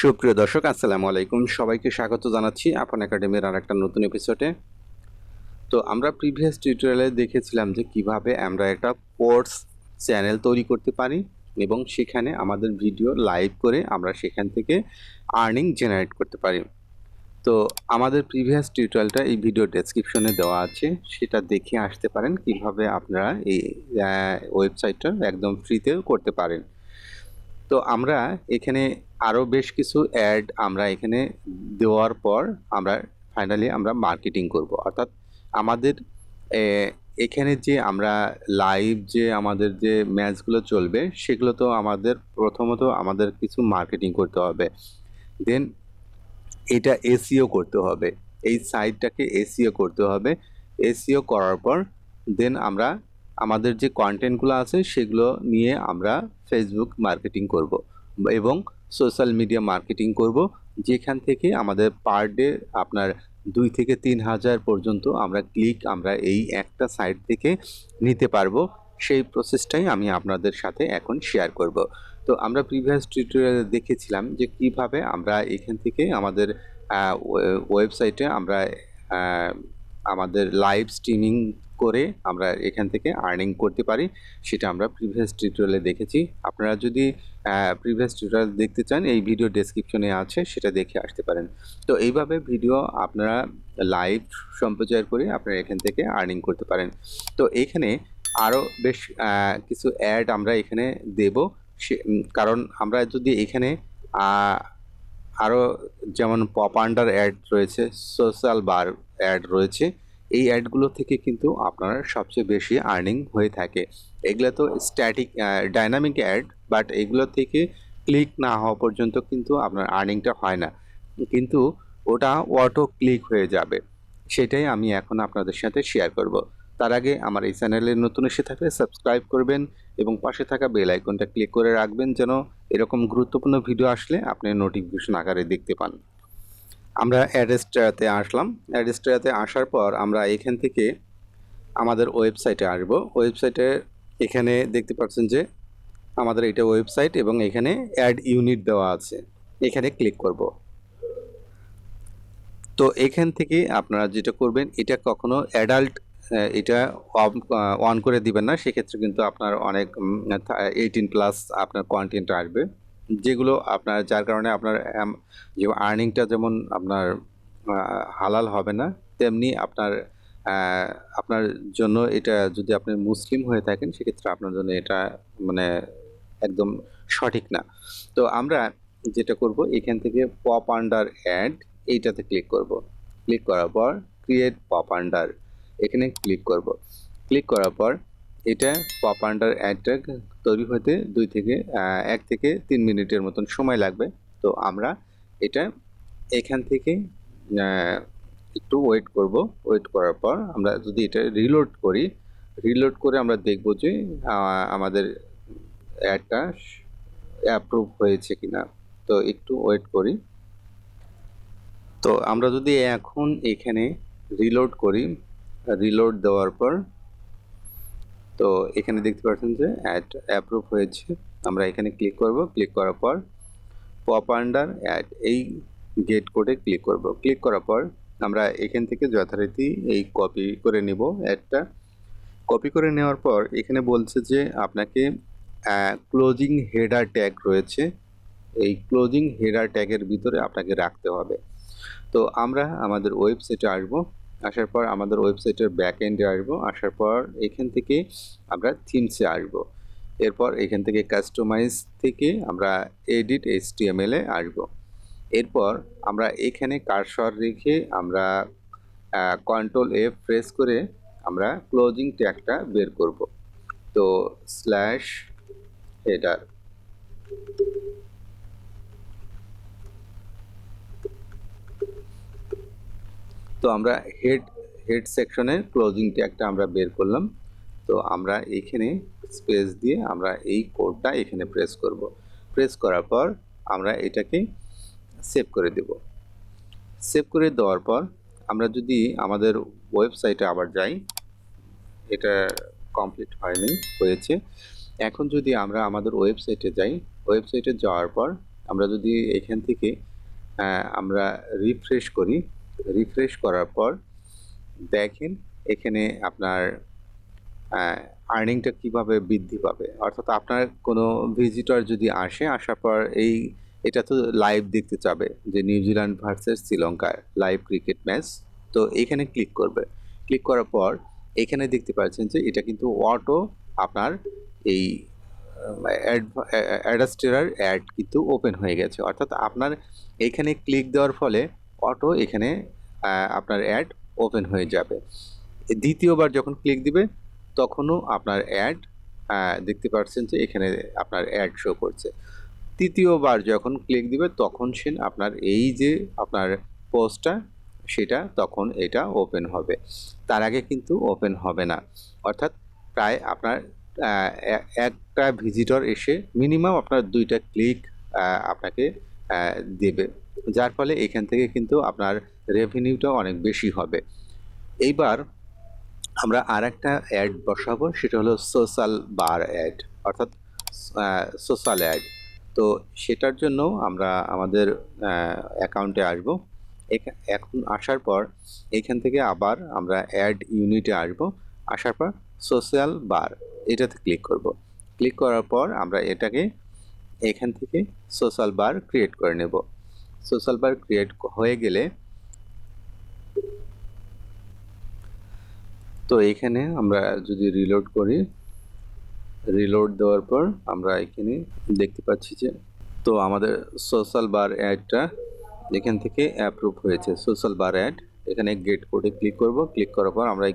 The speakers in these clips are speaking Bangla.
সুপ্রিয় দর্শক, আসসালামু আলাইকুম। সবাইকে স্বাগত জানাচ্ছি আপন একাডেমির আর একটা নতুন এপিসোডে তো আমরা প্রিভিয়াস টিউটোরিয়ালে দেখেছিলাম যে কীভাবে আমরা একটা কোর্স চ্যানেল তৈরি করতে পারি এবং সেখানে আমাদের ভিডিও লাইভ করে আমরা সেখান থেকে আর্নিং জেনারেট করতে পারি। তো আমাদের প্রিভিয়াস টিউটোরিয়ালটা এই ভিডিও ডেসক্রিপশনে দেওয়া আছে। সেটা দেখে আসতে পারেন কীভাবে আপনারা এই ওয়েবসাইটটা একদম ফ্রিতেও করতে পারেন। তো আমরা এখানে আরও বেশ কিছু অ্যাড আমরা এখানে দেওয়ার পর আমরা ফাইনালি আমরা মার্কেটিং করব। অর্থাৎ আমাদের এখানে যে আমরা লাইভ যে আমাদের যে ম্যাচগুলো চলবে, সেগুলো তো আমাদের প্রথমত আমাদের কিছু মার্কেটিং করতে হবে। দেন এটা এসিও করতে হবে। এই সাইটটাকে এসিও করতে হবে। এসিও করার পর দেন আমরা আমাদের যে কন্টেন্টগুলো আছে, সেগুলো নিয়ে আমরা ফেসবুক মার্কেটিং করব। এবং সোশ্যাল মিডিয়া মার্কেটিং করব, যেখান থেকে আমাদের পার ডে আপনার দুই থেকে তিন হাজার পর্যন্ত আমরা ক্লিক আমরা এই একটা সাইট থেকে নিতে পারব। সেই প্রসেসটাই আমি আপনাদের সাথে এখন শেয়ার করব। তো আমরা প্রিভিয়াস টিউটোরিয়ালে দেখেছিলাম যে কীভাবে আমরা এখান থেকে আমাদের ওয়েবসাইটে আমরা আমাদের লাইভ স্ট্রিমিং করে আমরা এখান থেকে আর্নিং করতে পারি, সেটা আমরা প্রিভিয়াস টিউটোরিয়ালে দেখেছি। আপনারা যদি প্রিভিয়াস টিউটোরিয়াল দেখতে চান, এই ভিডিও ডেসক্রিপশনে আছে, সেটা দেখে আসতে পারেন। তো এইভাবে ভিডিও আপনারা লাইভ সম্প্রচার করে আপনারা এখান থেকে আর্নিং করতে পারেন। তো এখানে আরও বেশ কিছু অ্যাড আমরা এখানে দেব। সে কারণ আমরা যদি এখানে আরও যেমন পপ আন্ডার অ্যাড রয়েছে সোশ্যাল বার অ্যাড রয়েছে এই অ্যাডগুলো থেকে কিন্তু আপনার সবচেয়ে বেশি আর্নিং হয়ে থাকে। এগুলো তো স্ট্যাটিক ডাইনামিক অ্যাড বাট এগুলো থেকে ক্লিক না হওয়া পর্যন্ত কিন্তু আপনার আর্নিংটা হয় না। কিন্তু ওটা অটো ক্লিক হয়ে যাবে। সেটাই আমি এখন আপনাদের সাথে শেয়ার করব। তার আগে আমার এই চ্যানেলে নতুন এসে থাকলে সাবস্ক্রাইব করবেন এবং পাশে থাকা বেল আইকনটা ক্লিক করে রাখবেন যেন এরকম গুরুত্বপূর্ণ ভিডিও আসলে আপনি নোটিফিকেশন আকারে দেখতে পান। আমরা অ্যাড্রেসটাতে আসলাম। অ্যাড্রেসটাতে আসার পর আমরা এখান থেকে আমাদের ওয়েবসাইটে আসব। ওয়েবসাইটে এখানে দেখতে পাচ্ছেন যে আমাদের এটা ওয়েবসাইট এবং এখানে অ্যাড ইউনিট দেওয়া আছে। এখানে ক্লিক করব। তো এখান থেকে আপনারা যেটা করবেন, এটা কখনো অ্যাডাল্ট এটা অন করে দিবেন না। সেক্ষেত্রে কিন্তু আপনার অনেক এইটিন প্লাস আপনার কন্টেন্ট আসবে। যেগুলো আপনার, যার কারণে আপনার যে আর্নিংটা যেমন আপনার হালাল হবে না, তেমনি আপনার আপনার জন্য এটা যদি আপনি মুসলিম হয়ে থাকেন, সেক্ষেত্রে আপনার জন্য এটা মানে একদম সঠিক না। তো আমরা যেটা করব, এখান থেকে পপ আন্ডার অ্যাড এইটাতে ক্লিক করব। ক্লিক করার পর ক্রিয়েট পপ আন্ডার এখানে ক্লিক করব। ক্লিক করার পর এটা পপ আন্ডার অ্যাডটা তৈরি হতে দুই থেকে এক থেকে তিন মিনিটের মতন সময় লাগবে। তো আমরা এটা এখান থেকে একটু ওয়েট করব। ওয়েট করার পর আমরা যদি এটা রিলোড করি রিলোড করে আমরা দেখব যে আমাদের অ্যাডটা অ্যাপ্রুভ হয়েছে কিনা। তো একটু ওয়েট করি। তো আমরা যদি এখন এখানে রিলোড করি রিলোড দেওয়ার পর তো এখানে দেখতে পাচ্ছেন যে অ্যাড অ্যাপ্রুভ হয়েছে। আমরা এখানে ক্লিক করব। ক্লিক করার পর পপ আন্ডার অ্যাড এই গেট কোডে ক্লিক করব। ক্লিক করার পর আমরা এখান থেকে যথারীতি এই কপি করে নেব অ্যাডটা কপি করে নেওয়ার পর এখানে বলছে যে আপনাকে ক্লোজিং হেডার ট্যাগ রয়েছে। এই ক্লোজিং হেডার ট্যাগের ভিতরে আপনাকে রাখতে হবে। তো আমরা আমাদের ওয়েবসাইটে আসব। আসার পর আমাদের ওয়েবসাইটের ব্যাক এন্ডে আসব, আসার পর এখান থেকে আমরা থিমসে আসব। এরপর এখান থেকে কাস্টমাইজ থেকে আমরা এডিট এইচটিএমএল এ আসব। এরপর আমরা এখানে কারসর রেখে আমরা কন্ট্রোল এফ প্রেস করে আমরা ক্লোজিং ট্যাগটা বের করব। তো স্ল্যাশ হেডার তো আমরা হেড হেড সেকশনের ক্লোজিং ট্যাগটা আমরা বের করলাম। তো আমরা এইখানে স্পেস দিয়ে আমরা এই কোডটা এখানে প্রেস করব। প্রেস করার পর আমরা এটাকে সেভ করে দেব। সেভ করে দেওয়ার পর আমরা যদি আমাদের ওয়েবসাইটে আবার যাই, এটা কমপ্লিট হয়নি, হয়েছে। এখন যদি আমরা আমাদের ওয়েবসাইটে যাই ওয়েবসাইটে যাওয়ার পর আমরা যদি এখান থেকে আমরা রিফ্রেশ করি রিফ্রেশ করার পর দেখেন এখানে আপনার আর্নিংটা কীভাবে বৃদ্ধি পাবে। অর্থাৎ আপনার কোনো ভিজিটর যদি আসে, আসার পর এই, এটা তো লাইভ দেখতে চাবে যে নিউজিল্যান্ড ভার্সেস শ্রীলঙ্কার লাইভ ক্রিকেট ম্যাচ তো এখানে ক্লিক করবে। ক্লিক করার পর এখানে দেখতে পাচ্ছেন যে এটা কিন্তু অটো আপনার এই অ্যাডাস্টেরার অ্যাড কিন্তু ওপেন হয়ে গেছে। অর্থাৎ আপনার এখানে ক্লিক দেওয়ার ফলে অটো এখানে আপনার অ্যাড ওপেন হয়ে যাবে। দ্বিতীয়বার যখন ক্লিক দিবে, তখনও আপনার অ্যাড দেখতে পাচ্ছেন যে এখানে আপনার অ্যাড শো করছে। তৃতীয়বার যখন ক্লিক দিবে, তখন সে আপনার এই যে আপনার পোস্টটা সেটা তখন এটা ওপেন হবে। তার আগে কিন্তু ওপেন হবে না। অর্থাৎ প্রায় আপনার একটা ভিজিটর এসে মিনিমাম আপনার দুইটা ক্লিক আপনাকে দেবে। যার ফলে এখান থেকে কিন্তু আপনার রেভিনিউটা অনেক বেশি হবে। এইবার আমরা আর একটা অ্যাড বসাবো, সেটা হলো সোশ্যাল বার অ্যাড অর্থাৎ সোশ্যাল অ্যাড তো সেটার জন্য আমরা আমাদের অ্যাকাউন্টে আসব। এখা- এখন আসার পর এখান থেকে আবার আমরা অ্যাড ইউনিটে আসব। আসার পর সোশ্যাল বার এটাতে ক্লিক করব। ক্লিক করার পর আমরা এটাকে এখান থেকে সোশ্যাল বার ক্রিয়েট করে নেব। সোশ্যাল বার ক্রিয়েট হয়ে গেলে তো এখানে আমরা যদি রিলোড করি রিলোড দেওয়ার পর আমরা এখানে দেখতে পাচ্ছি যে, তো আমাদের সোশ্যাল বার অ্যাডটা এখান থেকে অ্যাপ্রুভ হয়েছে। সোশ্যাল বার অ্যাড এখানে গেট কোডে ক্লিক করব। ক্লিক করার পর আমরা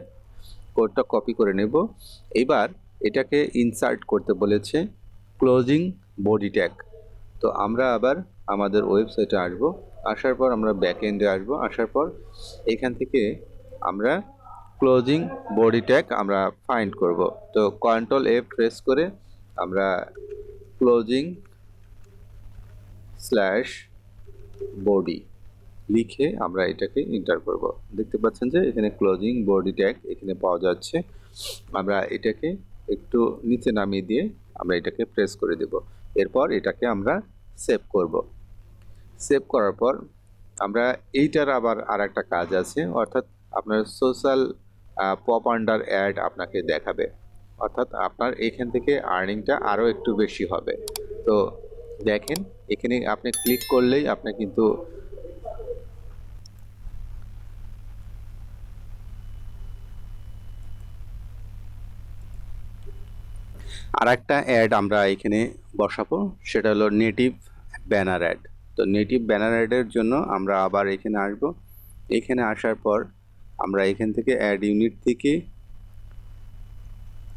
কোডটা কপি করে নেব। এবার এটাকে ইনসার্ট করতে বলেছে। ক্লোজিং বডি ট্যাগ তো আমরা আবার আমাদের ওয়েবসাইটে আসব। আসার পর আমরা ব্যাক এন্ডে আসব। আসার পর এখান থেকে আমরা ক্লোজিং বডি ট্যাগ আমরা ফাইন্ড করব। তো কন্ট্রোল এফ প্রেস করে আমরা ক্লোজিং স্ল্যাশ বডি লিখে আমরা এটাকে এন্টার করব। দেখতে পাচ্ছেন যে এখানে ক্লোজিং বডি ট্যাগ এখানে পাওয়া যাচ্ছে। আমরা এটাকে একটু নিচে নামিয়ে দিয়ে আমরা এটাকে প্রেস করে দেব। এরপর এটাকে আমরা সেভ করব। সেভ করার পর আমরা এইটার আবার আর একটা কাজ আছে, অর্থাৎ আপনার সোশ্যাল পপ আন্ডার অ্যাড আপনাকে দেখাবে। অর্থাৎ আপনার এখান থেকে আর্নিংটা আরও একটু বেশি হবে। তো দেখেন, এখানে আপনি ক্লিক করলেই আপনি কিন্তু আর একটা অ্যাড আমরা এখানে বসাবো, সেটা হলো নেটিভ ব্যানার অ্যাড তো নেটিভ ব্যানার অ্যাডের জন্য আমরা আবার এখানে আসব। এখানে আসার পর আমরা এখান থেকে অ্যাড ইউনিট থেকে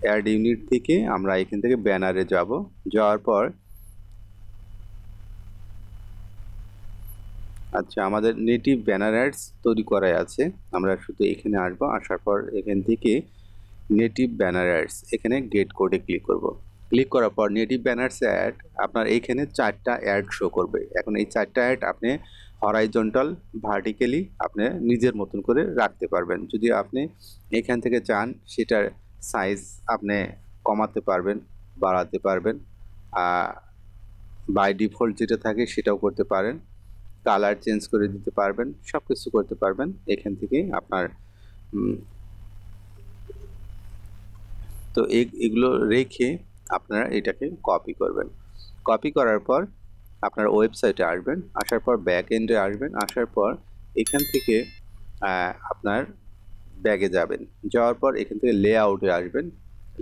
অ্যাড ইউনিট থেকে আমরা এখান থেকে ব্যানারে যাব। যাওয়ার পর আচ্ছা আমাদের নেটিভ ব্যানার অ্যাডস তৈরি করাই আছে। আমরা শুধু এখানে আসব। আসার পর এখান থেকে নেটিভ ব্যানার অ্যাডস এখানে গেট কোডে ক্লিক করব। ক্লিক করার পর নেটিভ ব্যানার্স অ্যাড আপনার এইখানে চারটা অ্যাড শো করবে। এখন এই চারটা অ্যাড আপনি হরাইজন্টাল ভার্টিক্যালি আপনি নিজের মতন করে রাখতে পারবেন। যদি আপনি এখান থেকে চান, সেটার সাইজ আপনি কমাতে পারবেন, বাড়াতে পারবেন বাই ডিফল্ট যেটা থাকে সেটাও করতে পারেন কালার চেঞ্জ করে দিতে পারবেন সব কিছু করতে পারবেন। এখান থেকে আপনার তো এগুলো রেখে আপনারা এটাকে কপি করবেন। কপি করার পর আপনার ওয়েবসাইটে আসবেন, আসার পর ব্যাক এন্ডে আসবেন, আসার পর এখান থেকে আপনার ব্যাগে যাবেন। যাওয়ার পর এখান থেকে লেআউটে আসবেন।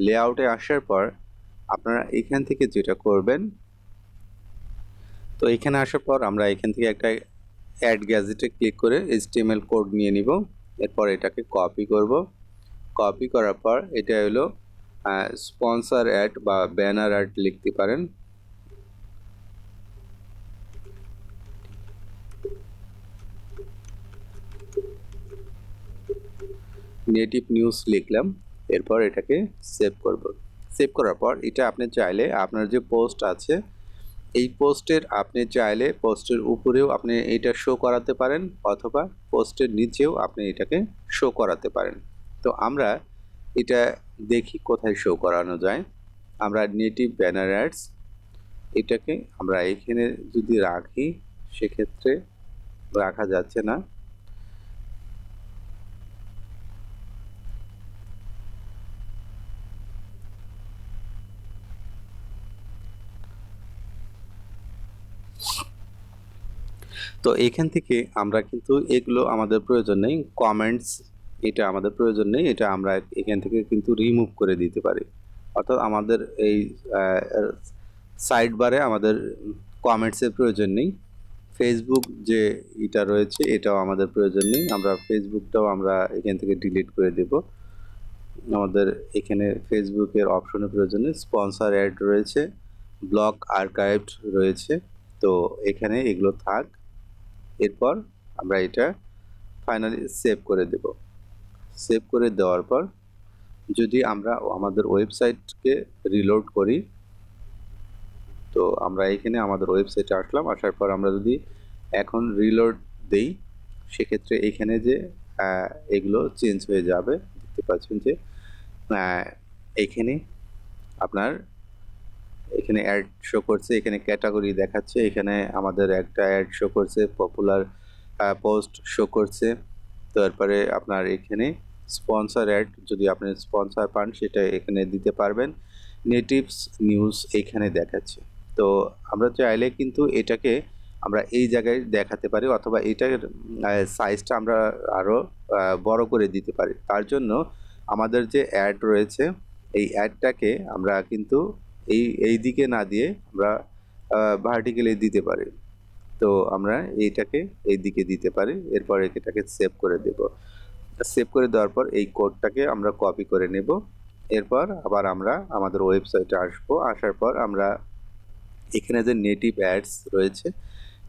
লেআউটে আসার পর আপনারা এখান থেকে যেটা করবেন, তো এখানে আসার পর আমরা এখান থেকে একটা অ্যাড গ্যাজেটে ক্লিক করে এইচটিএমএল কোড নিয়ে নিব। এরপর এটাকে কপি করব। কপি করার পর এটা হলো স্পন্সর অ্যাড বা ব্যানার অ্যাড লিখতে পারেন। নেটিভ নিউজ লিখলাম, এরপর এটাকে সেভ করব। সেভ করার পর এটা আপনি চাইলে আপনার যে পোস্ট আছে, এই পোস্টের আপনি চাইলে পোস্টের উপরেও আপনি এটা শো করাতে পারেন, অথবা পোস্টের নিচেও আপনি এটাকে শো করাতে পারেন। তো আমরা এটা দেখি কোথায় শো করানো যায়। আমরা নেটিভ ব্যানার অ্যাডস এটাকে আমরা এখানে যদি রাখি, সেক্ষেত্রে রাখা যাচ্ছে না। তো এখান থেকে আমরা কিন্তু এগুলো আমাদের প্রয়োজন নেই। কমেন্টস এটা আমাদের প্রয়োজন নেই, এটা আমরা এখান থেকে কিন্তু রিমুভ করে দিতে পারি। অর্থাৎ আমাদের এই সাইড বারে আমাদের কমেন্টসের প্রয়োজন নেই। ফেসবুক যে এটা রয়েছে, এটাও আমাদের প্রয়োজন নেই। আমরা ফেসবুকটাও আমরা এখান থেকে ডিলিট করে দেব। আমাদের এখানে ফেসবুকের অপশনের প্রয়োজন নেই। স্পন্সার অ্যাড রয়েছে ব্লক আর্কাইভড রয়েছে। তো এখানে এগুলো থাক। এরপর আমরা এটা ফাইনালি সেভ করে দেব। সেভ করে দেওয়ার পর যদি আমরা আমাদের ওয়েবসাইটকে রিলোড করি, তো আমরা এখানে আমাদের ওয়েবসাইটে আসলাম। আসার পর আমরা যদি এখন রিলোড দেই, সেক্ষেত্রে এখানে যে এগুলো চেঞ্জ হয়ে যাবে। দেখতে পাচ্ছেন যে এখানে আপনার, এখানে অ্যাড শো করছে, এখানে ক্যাটাগরি দেখাচ্ছে, এখানে আমাদের একটা অ্যাড শো করছে পপুলার পোস্ট শো করছে। তারপরে আপনার এখানে স্পন্সর অ্যাড যদি আপনি স্পন্সর পান, সেটা এখানে দিতে পারবেন। নেটিভস নিউজ এখানে দেখাচ্ছে। তো আমরা চাইলে কিন্তু এটাকে আমরা এই জায়গায় দেখাতে পারি অথবা এটার সাইজটা আমরা আরও বড় করে দিতে পারি। তার জন্য আমাদের যে অ্যাড রয়েছে, এই অ্যাডটাকে আমরা কিন্তু এই এই দিকে না দিয়ে আমরা ভার্টিক্যালি দিতে পারি। তো আমরা এইটাকে এই দিকে দিতে পারি, এরপর এটাকে সেভ করে দেব। সেভ করে দেওয়ার পর এই কোডটাকে আমরা কপি করে নেব। এরপর আবার আমরা আমাদের ওয়েবসাইটে আসব। আসার পর আমরা এখানে যে নেটিভ অ্যাডস রয়েছে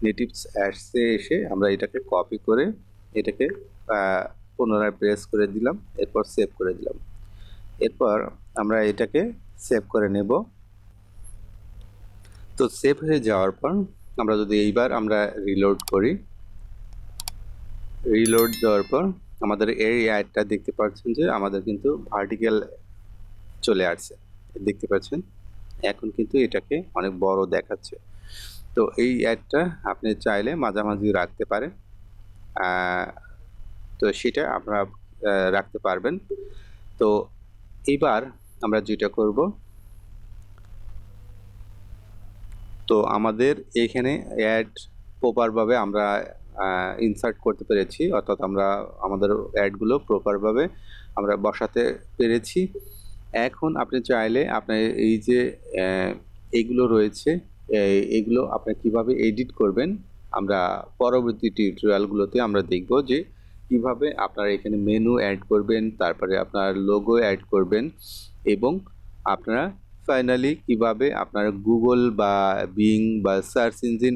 নেটিভ অ্যাডসে এসে আমরা এটাকে কপি করে এটাকে পুনরায় প্রেস করে দিলাম, এরপর সেভ করে দিলাম। এরপর আমরা এটাকে সেভ করে নেব। তো সেভ হয়ে যাওয়ার পর আমরা যদি এইবার আমরা রিলোড করি রিলোড দেওয়ার পর আমাদের এই অ্যাডটা দেখতে পাচ্ছেন যে আমাদের কিন্তু ভার্টিক্যাল চলে আসছে। দেখতে পাচ্ছেন? এখন কিন্তু এটাকে অনেক বড় দেখাচ্ছে। তো এই অ্যাডটা আপনি চাইলে মাঝামাঝি রাখতে পারেন। তো সেটা আপনারা রাখতে পারবেন। তো এবার আমরা যেটা করব তো আমাদের এখানে অ্যাড প্রপারভাবে আমরা ইনসার্ট করতে পেরেছি। অর্থাৎ আমরা আমাদের অ্যাডগুলো প্রপারভাবে আমরা বসাতে পেরেছি। এখন আপনি চাইলে আপনার এই যে এইগুলো রয়েছে এগুলো আপনি কীভাবে এডিট করবেন, আমরা পরবর্তী টিউটোরিয়ালগুলোতে আমরা দেখব যে কীভাবে আপনার এখানে মেনু অ্যাড করবেন, তারপরে আপনার লোগো অ্যাড করবেন এবং আপনারা ফাইনালি কীভাবে আপনার গুগল বা বিং বা সার্চ ইঞ্জিন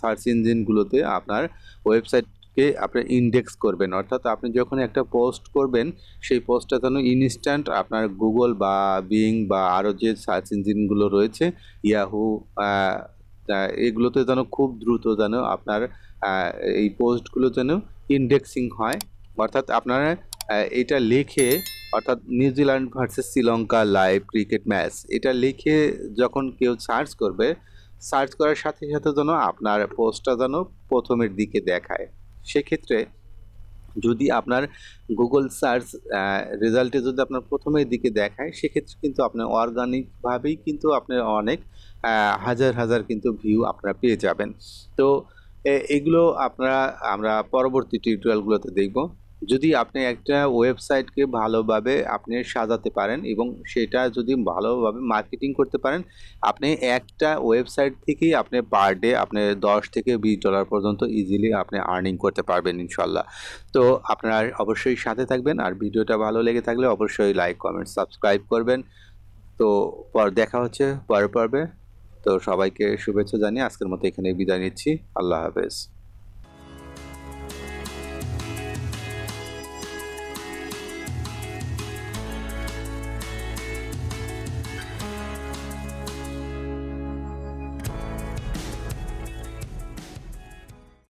সার্চ ইঞ্জিনগুলোতে আপনার ওয়েবসাইটকে আপনি ইন্ডেক্স করবেন। অর্থাৎ আপনি যখন একটা পোস্ট করবেন, সেই পোস্টটা যেন ইনস্ট্যান্ট আপনার গুগল বা বিং বা আরও যে সার্চ ইঞ্জিনগুলো রয়েছে ইয়াহু এগুলোতে যেন খুব দ্রুত যেন আপনার এই পোস্টগুলো যেন ইন্ডেক্সিং হয়। অর্থাৎ আপনারা এটা লিখে অর্থাৎ New Zealand versus Sri Lanka live cricket match, এটা লিখে যখন কেউ সার্চ করবে, সার্চ করার সাথে সাথে যেন আপনার পোস্টটা যেন প্রথমের দিকে দেখায়। সেক্ষেত্রে যদি আপনার গুগল সার্চ রেজাল্টে যদি আপনার প্রথমের দিকে দেখায়, সেক্ষেত্রে কিন্তু আপনার অর্গানিকভাবেই কিন্তু আপনার অনেক হাজার হাজার কিন্তু ভিউ আপনারা পেয়ে যাবেন। তো এগুলো আপনারা, আমরা পরবর্তী টিউটোরিয়ালগুলোতে দেখব। যদি আপনি একটা ওয়েবসাইটকে ভালোভাবে আপনি সাজাতে পারেন এবং সেটা যদি ভালোভাবে মার্কেটিং করতে পারেন, আপনি একটা ওয়েবসাইট থেকেই আপনি পার ডে আপনি দশ থেকে বিশ ডলার পর্যন্ত ইজিলি আপনি আর্নিং করতে পারবেন ইনশাল্লাহ। তো আপনারা অবশ্যই সাথে থাকবেন আর ভিডিওটা ভালো লেগে থাকলে অবশ্যই লাইক কমেন্ট সাবস্ক্রাইব করবেন। তো পর দেখা হচ্ছে পরের পর্বে। তো সবাইকে শুভেচ্ছা জানিয়ে আজকের মতো এখানে বিদায় নিচ্ছি। আল্লাহ হাফেজ।